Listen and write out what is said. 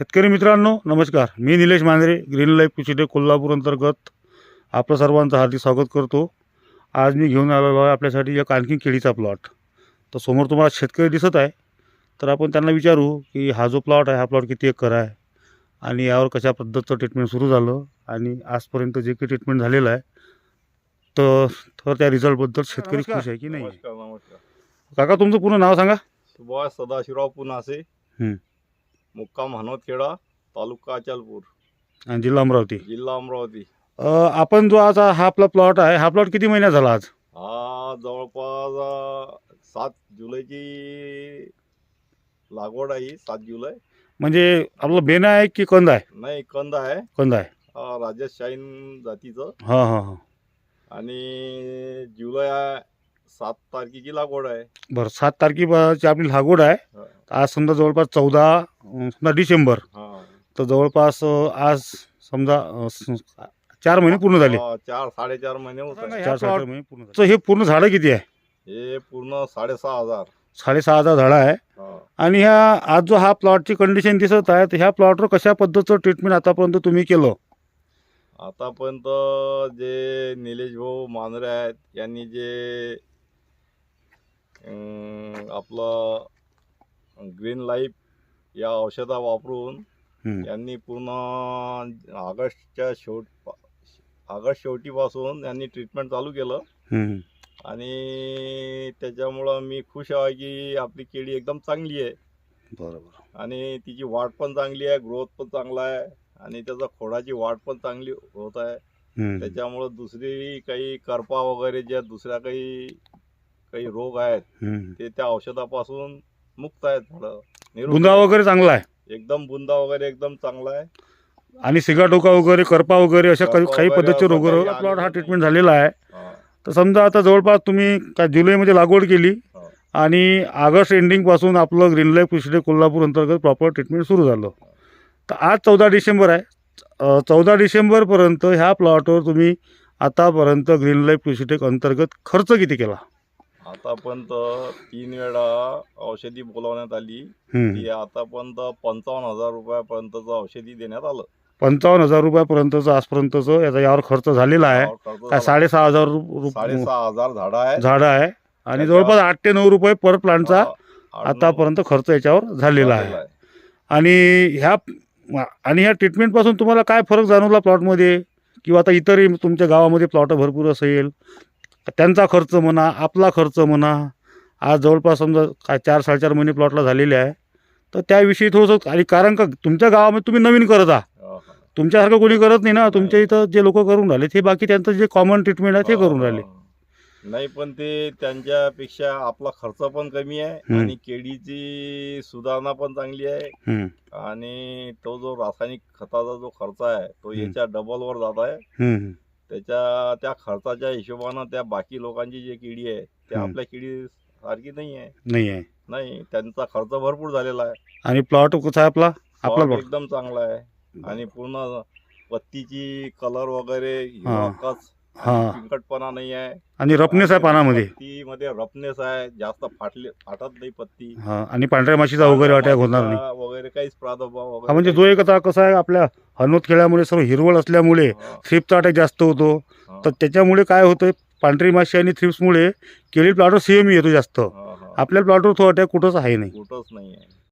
शेतकरी मित्रांनो नमस्कार. मी निलेश मांजरे ग्रीन लाईफ कुचिडे कोल्हापूर अंतर्गत आपलं सर्वांचं हार्दिक स्वागत करतो. आज मी घेऊन आलेलो आहे आपल्यासाठी एक आणखी केळीचा प्लॉट तर समोर तुम्हाला शेतकरी दिसत आहे. तर आपण त्यांना विचारू की हा जो प्लॉट आहे हा प्लॉट किती एकर आहे? आणि यावर कशा पद्धतीचं ट्रीटमेंट सुरू झालं? आणि आजपर्यंत जे काही ट्रीटमेंट झालेलं आहे तर तर त्या रिझल्टबद्दल शेतकरी. खुश आहे की नाही? नमस्कार नमस्कार. काका तुमचं पूर्ण नाव सांगा. सुभाष सदाशिवराव पुनासे. हं. मुक्काम हनवतखेडा तालुका अचलपूर. आणि जिल्हा अमरावती. जिल्हा अमरावती. अ, आपण जो आज हा आपला प्लॉट आहे हा प्लॉट किती महिन्यात झाला आज? हा जवळपास अं, सात जुलैची लागवड आहे ही, सात जुलै. म्हणजे आपलं बेना आहे की कंद आहे? नाही कंद आहे. कंद आहे. राजेश शाहीन जातीचं. हां हां हां. आणि जुलै आहे, सात तारखेची लागवड आहे. बरं सात तारखेची आपली लागवड आहे. हा. आज समजा जवळपास चौदा समजा डिसेंबर. हा. तर जवळपास अं, आज समजा अं, स- चार महिने पूर्ण झाले. हा, चार साडेचार महिने होत आहे. चार महिने पूर्ण झाले. तर हे पूर्ण झाडं किती आहे? हे पूर्ण साडेसहा हजार. साडेसहा हजार झाडं आहे. हा. आणि ह्या आज जो हा प्लॉटची कंडिशन दिसत आहे तर ह्या प्लॉटवर कशा पद्धतीचं ट्रीटमेंट आतापर्यंत तुम्ही केलं? आतापर्यंत जे निलेश भाऊ मांजरे आहेत यांनी जे आपलं ग्रीन लाईफ या औषधा वापरून हं. यांनी पूर्ण ऑगस्टच्या शेवट ऑगस्ट शेवटीपासून यांनी ट्रीटमेंट चालू केलं. आणि त्याच्यामुळं मी खुश आहे की आपली केळी एकदम चांगली आहे बरोबर आणि तिची वाढ पण चांगली आहे ग्रोथ पण चांगला आहे आणि त्याचा खोडाची वाढ पण चांगली होत आहे. त्याच्यामुळं दुसरी काही करपा वगैरे ज्या दुसऱ्या काही काही रोग आहेत. ते त्या औषधापासून मुक्त आहेत झाडं निरोगी बुंदा वगैरे चांगला आहे. एकदम बुंदा वगैरे एकदम चांगला आहे. आणि सिगाटोका वगैरे करपा वगैरे अशा काही करपा काही वगैरे पद्धतीचे असं रोग प्लॉट हा आलेलं ट्रीटमेंट झालेला आहे. हा, तर समजा आता जवळपास तुम्ही काय जुलैमध्ये लागवड केली हा. आणि ऑगस्ट एंडिंगपासून आपलं ग्रीन लाईफ कृषी कोल्हापूर अंतर्गत प्रॉपर ट्रीटमेंट सुरू झालं. तर आज चौदा डिसेंबर आहे. चौदा डिसेंबरपर्यंत ह्या प्लॉटवर तुम्ही आतापर्यंत ग्रीन लाईफ कृषीटेक अंतर्गत खर्च किती केला? आतापर्यंत तीन वेळा औषधी बोलावण्यात आली. ती आतापर्यंत पंचावन्न हजार रुपयापर्यंतचं औषधी देण्यात आलं. पंचावन्न हजार रुपयापर्यंतचं आजपर्यंतचं याचा यावर खर्च झालेला आहे. काय. साडेसहा हजार रुप- साडेसहा हजार झाडं आहे. झाडं आहे. आणि जवळपास आठ ते नऊ रुपये पर प्लांटचा आतापर्यंत खर्च याच्यावर झालेला आहे. झालेला आहे. आणि ह्या आणि ह्या ट्रीटमेंटपासून तुम्हाला काय फरक जाणवला प्लॉटमध्ये किंवा आता इतरही तुमच्या गावामध्ये प्लॉट भरपूर असेल. त्यांचा खर्च म्हणा आपला खर्च म्हणा आज जवळपास समजा काय चार साडेचार महिने प्लॉटला झालेले आहे तर त्याविषयी थोडंसं आणि कारण का तुमच्या गावामध्ये तुम्ही नवीन करत आहात हा, हा. तुमच्यासारखं कोणी करत नाही ना तुमच्या इथं जे लोक करून राहिले ते बाकी त्यांचं जे कॉमन ट्रीटमेंट आहे ते करून राहिले हा. नाही पण ते त्यांच्यापेक्षा आपला खर्च पण कमी आहे. आणि केळीची सुधारणा पण चांगली आहे हं, आणि तो जो रासायनिक खताचा जो खर्च आहे तो. याच्या डबलवर जात आहे हं, त्याच्या त्या खर्चाच्या हिशोबानं त्या बाकी लोकांची जी केळी आहे ते हम्म. आपल्या केळी सारखी नाही आहे. नाही आहे. नाही त्यांचा खर्च भरपूर झालेला आहे. आणि प्लॉट कसा आहे आपला? आपला Plot प्लॉट. एकदम चांगला आहे. आणि पूर्ण पत्तीची कलर वगैरे. हिरवा कच हा. नाही आहे. आणि रपनेस आहे पानामध्ये? पत्तीमध्ये रपनेस आहे. जास्त फाटले फाटत नाही पत्ती. हा. आणि पांढऱ्या माशीचा वगैरे अटॅक होणार नाही. वगैरे काहीच प्रादुर्भाव हा वगैरे म्हणजे जो एक आता कसं आहे आपल्या हनवत खेळल्यामुळे सर्व हिरवळ असल्यामुळे थ्रिप्सचा अटॅक जास्त होतो. तर त्याच्यामुळे काय होतं पांढरी माशी आणि थ्रिप्समुळे केळी प्लॉटवर सीएम येतो जास्त. आपल्या प्लॉटवर तो अटॅक कुठंच आहे नाही. कुठंच नाही आहे